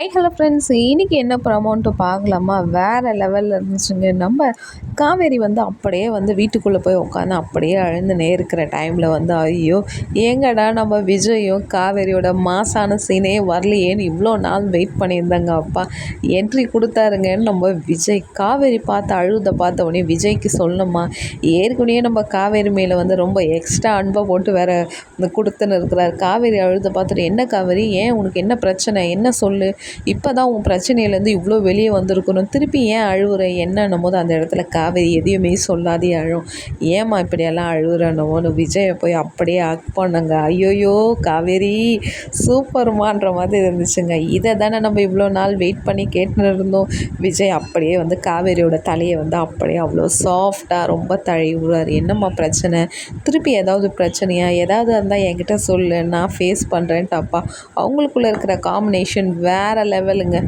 High hello friends இன்றைக்கி என்ன ப்ரமோன்ட்டு பார்க்கலாமா? வேறு லெவலில் இருந்துச்சுங்க. நம்ம காவேரி வந்து அப்படியே வந்து வீட்டுக்குள்ளே போய் உட்காந்து அப்படியே அழுந்துனே இருக்கிற டைமில் வந்து ஐயோ ஏங்கடா நம்ம விஜயும் காவேரியோட மாசான சீனே வரலையேன்னு இவ்வளோ நாள் வெயிட் பண்ணியிருந்தாங்க அப்பா. என்ட்ரி கொடுத்தாருங்கன்னு நம்ம விஜய் காவேரி பார்த்து அழுத பார்த்த உடனே விஜய்க்கு சொல்லணுமா? ஏற்கனவே நம்ம காவேரி மேலே வந்து ரொம்ப எக்ஸ்ட்ரா அன்பை போட்டு வேறு கொடுத்துன்னு இருக்கிறார். காவேரி அழுத பார்த்துட்டு என்ன காவேரி? ஏன் உனக்கு என்ன பிரச்சனை? என்ன சொல்லு? இப்போ தான் உன் பிரச்சனையிலேருந்து இவ்வளோ வெளியே வந்திருக்கணும். திருப்பி ஏன் அழுகுற என்னன்னும் போது அந்த இடத்துல காவேரி எதையுமே சொல்லாதே அழும். ஏம்மா இப்படியெல்லாம் அழுகுறனமோன்னு விஜயை போய் அப்படியே ஆக் பண்ணுங்க. ஐயோயோ காவேரி சூப்பர்மான்ற மாதிரி இருந்துச்சுங்க. இதை தானே நம்ம இவ்வளோ நாள் வெயிட் பண்ணி கேட்டுன்னு இருந்தோம். விஜய் அப்படியே வந்து காவேரியோட தலையை வந்து அப்படியே அவ்வளோ சாஃப்டாக ரொம்ப தழுவுறார். என்னம்மா பிரச்சனை? திருப்பி ஏதாவது பிரச்சனையா? ஏதாவது இருந்தால் என்கிட்ட சொல்லு. நான் ஃபேஸ் பண்ணுறேன்ட்டு அப்பா அவங்களுக்குள்ளே இருக்கிற காம்பினேஷன் வேறு லெவலுங்க